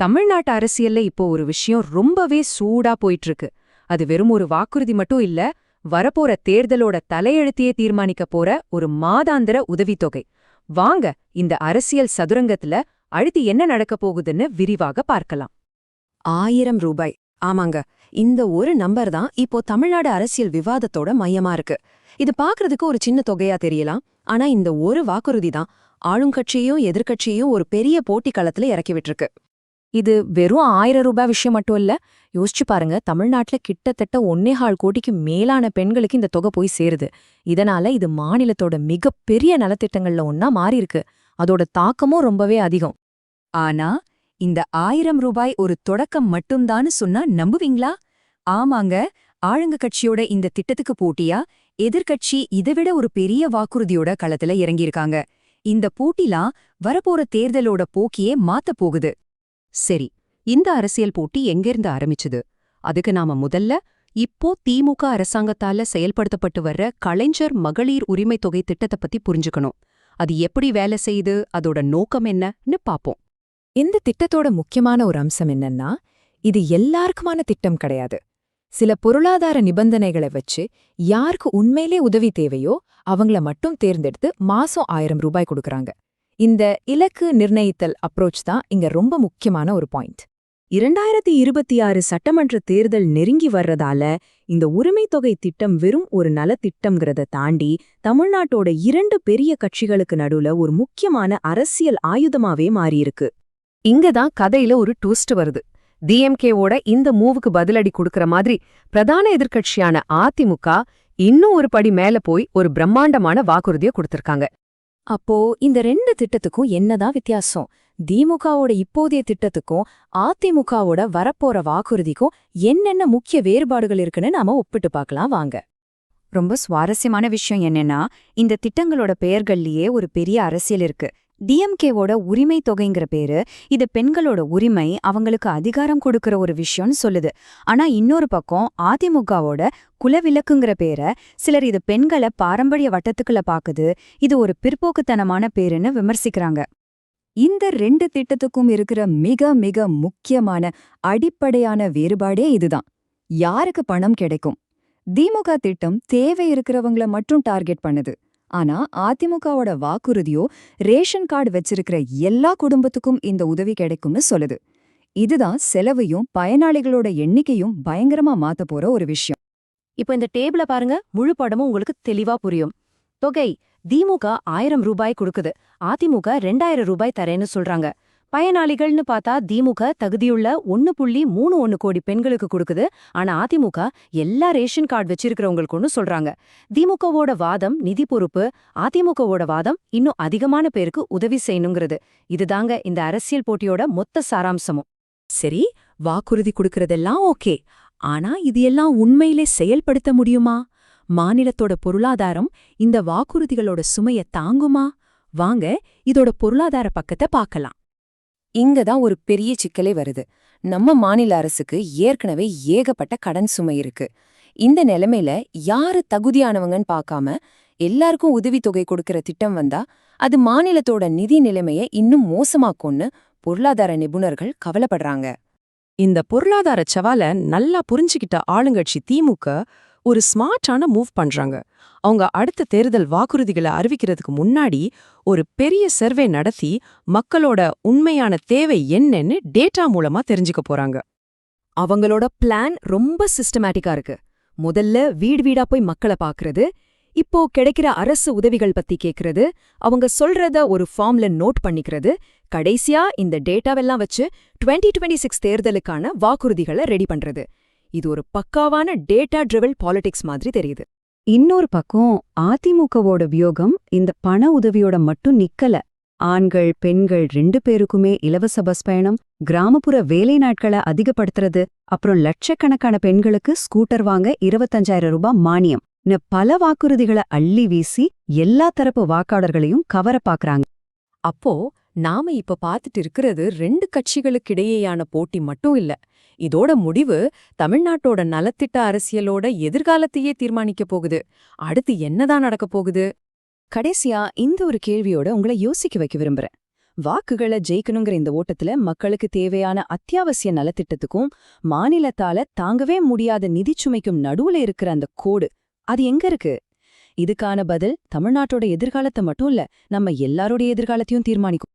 தமிழ்நாட்டு அரசியல்ல இப்போ ஒரு விஷயம் ரொம்பவே சூடா போயிட்டு இருக்கு அது வெறும் ஒரு வாக்குறுதி மட்டும் இல்ல வரப்போற தேர்தலோட தலையெழுத்தையே தீர்மானிக்க போற ஒரு மாதாந்திர உதவித்தொகை. வாங்க இந்த அரசியல் சதுரங்கத்துல அழுத்தி என்ன நடக்க போகுதுன்னு விரிவாக பார்க்கலாம். ஆயிரம் ரூபாய். ஆமாங்க இந்த ஒரு நம்பர் தான் இப்போ தமிழ்நாடு அரசியல் விவாதத்தோட மையமா இருக்கு. இது பாக்குறதுக்கு ஒரு சின்ன தொகையா தெரியலாம் ஆனா இந்த ஒரு வாக்குறுதி தான் ஆளுங்கட்சியையும் எதிர்க்கட்சியையும் ஒரு பெரிய போட்டி களத்துல இறக்கி விட்டுருக்கு. இது வெறும் ஆயிரம் ரூபாய் விஷயம் மட்டும் இல்ல. யோசிச்சு பாருங்க தமிழ்நாட்டுல கிட்டத்தட்ட ஒன்னேகால் கோடிக்கு மேலான பெண்களுக்கு இந்த தொகை போய் சேருது. இதனால இது மாநிலத்தோட மிகப்பெரிய நலத்திட்டங்கள்ல ஒன்னா மாறியிருக்கு. அதோட தாக்கமும் ரொம்பவே அதிகம். ஆனா இந்த ஆயிரம் ரூபாய் ஒரு தொடக்கம் மட்டும்தான்னு சொன்னா நம்புவீங்களா? ஆமாங்க ஆளுங்க கட்சியோட இந்த திட்டத்துக்கு போட்டியா? எதிர்க்கட்சி இதைவிட ஒரு பெரிய வாக்குறுதியோட களத்துல இறங்கியிருக்காங்க. இந்த போட்டிலாம் வரப்போற தேர்தலோட போக்கியே மாத்தப் போகுது. சரி இந்த அரசியல் போட்டி எங்கிருந்து ஆரம்பிச்சுது? அதுக்கு நாம முதல்ல இப்போ திமுக அரசாங்கத்தால செயல்படுத்தப்பட்டு வர்ற கலைஞர் மகளிர் உரிமை தொகை திட்டத்தை பத்தி புரிஞ்சுக்கணும். அது எப்படி வேலை செய்யுது? அதோட நோக்கம் என்னன்னு பாப்போம். இந்த திட்டத்தோட முக்கியமான ஒரு அம்சம் என்னன்னா இது எல்லாருக்குமான திட்டம் கிடையாது. சில பொருளாதார நிபந்தனைகளை வச்சு யாருக்கு உண்மையிலே உதவி தேவையோ அவங்கள மட்டும் தேர்ந்தெடுத்து மாசம் ஆயிரம் ரூபாய் கொடுக்கறாங்க. இந்த இலக்கு நிர்ணயித்தல் அப்ரோச் தான் இங்க ரொம்ப முக்கியமான ஒரு பாயிண்ட் இரண்டாயிரத்தி இருபத்தி ஆறு சட்டமன்ற தேர்தல் நெருங்கி வர்றதால இந்த உரிமை தொகை திட்டம் வெறும் ஒரு நலத்திட்டம்ங்கிறத தாண்டி தமிழ்நாட்டோட இரண்டு பெரிய கட்சிகளுக்கு நடுவுல ஒரு முக்கியமான அரசியல் ஆயுதமாவே மாறியிருக்கு. இங்க தான் கதையில ஒரு ட்விஸ்ட் வருது. டிஎம்கேவோட இந்த மூவுக்கு பதிலடி கொடுக்கற மாதிரி பிரதான எதிர்க்கட்சியான அதிமுக இன்னும் ஒரு படி மேல போய் ஒரு பிரம்மாண்டமான வாக்குறுதிய கொடுத்திருக்காங்க. அப்போ இந்த ரெண்டு திட்டத்துக்கும் என்னதான் வித்தியாசம்? திமுகவோட இப்போதைய திட்டத்துக்கும் அதிமுகவோட வரப்போற வாக்குறுதிக்கும் என்னென்ன முக்கிய வேறுபாடுகள் இருக்குன்னு நாம ஒப்பிட்டு பார்க்கலாம் வாங்க. ரொம்ப சுவாரஸ்யமான விஷயம் என்னன்னா இந்த திட்டங்களோட பெயர்கள்லயே ஒரு பெரிய அரசியல் இருக்கு. டிஎம்கேவோட உரிமை தொகைங்கிற பேரு இது பெண்களோட உரிமை அவங்களுக்கு அதிகாரம் கொடுக்கற ஒரு விஷயம்னு சொல்லுது. ஆனா இன்னொரு பக்கம் அதிமுகவோட குலவிலக்குங்கிற பேரை சிலர் இது பெண்களை பாரம்பரிய வட்டத்துக்குள்ள பாக்குது இது ஒரு பிற்போக்குத்தனமான பேருன்னு விமர்சிக்கிறாங்க. இந்த ரெண்டு திட்டத்துக்கும் இருக்கிற மிக மிக முக்கியமான அடிப்படையான வேறுபாடே இதுதான். யாருக்கு பணம் கிடைக்கும்? திமுக திட்டம் தேவை இருக்கிறவங்கள மட்டும் டார்கெட் பண்ணுது. ஆனா அதிமுகவோட வாக்குறுதியோ ரேஷன் கார்டு வச்சிருக்கிற எல்லா குடும்பத்துக்கும் இந்த உதவி கிடைக்கும்னு சொல்லுது. இதுதான் செலவையும் பயனாளிகளோட எண்ணிக்கையும் பயங்கரமா மாத்த போற ஒரு விஷயம். இப்போ இந்த டேபிள பாருங்க முழு படமும் உங்களுக்கு தெளிவா புரியும். தொகை திமுக ஆயிரம் ரூபாய் கொடுக்குது. அதிமுக ரெண்டாயிரம் ரூபாய் தரேன்னு சொல்றாங்க. பயனாளிகள்னு பார்த்தா திமுக தகுதியுள்ள ஒன்னு புள்ளி மூணு ஒன்னு கோடி பெண்களுக்கு கொடுக்குது. ஆனா அதிமுக எல்லா ரேஷன் கார்டு வச்சிருக்கிறவங்களுக்குன்னு சொல்றாங்க. திமுகவோட வாதம் நிதி பொறுப்பு அதிமுகவோட வாதம் இன்னும் அதிகமான பேருக்கு உதவி செய்யணுங்கிறது. இதுதாங்க இந்த அரசியல் போட்டியோட மொத்த சாராம்சமும். சரி வாக்குறுதி கொடுக்கறதெல்லாம் ஓகே. ஆனா இது எல்லாம் உண்மையிலே செயல்படுத்த முடியுமா? மாநிலத்தோட பொருளாதாரம் இந்த வாக்குறுதிகளோட சுமைய தாங்குமா? வாங்க இதோட பொருளாதார பக்கத்தை பார்க்கலாம். இங்க தான் ஒரு பெரிய சிக்கலே வருது. நம்ம மாநில அரசுக்கு ஏற்கனவே ஏகப்பட்ட கடன் சுமை இருக்கு. இந்த நிலைமையில யாரு தகுதியானவங்கன்னு பார்க்காம எல்லாருக்கும் உதவித்தொகை கொடுக்கிற திட்டம் வந்தா அது மாநிலத்தோட நிதி நிலைமைய இன்னும் மோசமாக்கும்னு பொருளாதார நிபுணர்கள் கவலைப்படுறாங்க. இந்த பொருளாதார சவால நல்லா புரிஞ்சுக்கிட்ட ஆளுங்கட்சி திமுக ஒரு ஸ்மார்ட்டான மூவ் பண்றாங்க. அவங்க அடுத்த தேர்தல் வாக்குறுதிகளை அறிவிக்கிறதுக்கு முன்னாடி ஒரு பெரிய சர்வே நடத்தி மக்களோட உண்மையான தேவை என்னன்னு டேட்டா மூலமா தெரிஞ்சுக்க போறாங்க. அவங்களோட பிளான் ரொம்ப சிஸ்டமேட்டிக்கா இருக்கு. முதல்ல வீடு வீடா போய் மக்களை பாக்குறது இப்போ கிடைக்கிற அரசு உதவிகள் பத்தி கேக்குறது அவங்க சொல்றத ஒரு ஃபார்ம்ல நோட் பண்ணிக்கிறது கடைசியா இந்த டேட்டாவெல்லாம் வச்சு 2026 சிக்ஸ் தேர்தலுக்கான வாக்குறுதிகளை ரெடி பண்றது. இது ஒரு பக்காவான டேட்டா ட்ரிவல் பாலிடிக்ஸ் மாதிரி தெரியுது. இன்னொரு பக்கம் அதிமுகவோட வியோகம் இந்த பண உதவியோட மட்டும் நிக்கல. ஆண்கள் பெண்கள் ரெண்டு பேருக்குமே இலவச பஸ் பயணம் கிராமப்புற வேலை நாட்களை அதிகப்படுத்துறது அப்புறம் லட்சக்கணக்கான பெண்களுக்கு ஸ்கூட்டர் வாங்க இருபத்தஞ்சாயிரம் ரூபாய் மானியம். பல வாக்குறுதிகளை அள்ளி வீசி எல்லா தரப்பு வாக்காளர்களையும் கவர பாக்குறாங்க. அப்போ நாம இப்ப பாத்துட்டு இருக்கிறது ரெண்டு கட்சிகளுக்கிடையேயான போட்டி மட்டும் இல்ல. இதோட முடிவு தமிழ்நாட்டோட நலத்திட்ட அரசியலோட எதிர்காலத்தையே தீர்மானிக்க போகுது. அடுத்து என்னதான் நடக்க போகுது? கடைசியா இந்த ஒரு கேள்வியோட உங்களை யோசிக்க வைக்க விரும்புறேன். வாக்குகளை ஜெயிக்கணுங்கிற இந்த ஓட்டத்துல மக்களுக்கு தேவையான அத்தியாவசிய நலத்திட்டத்துக்கும் மாநிலத்தால தாங்கவே முடியாத நிதிச்சுமைக்கும் நடுவுல இருக்கிற அந்த கோடு அது எங்க இருக்கு? இதுக்கான பதில் தமிழ்நாட்டோட எதிர்காலத்தை மட்டும் இல்ல நம்ம எல்லாரோட எதிர்காலத்தையும் தீர்மானிக்கும்.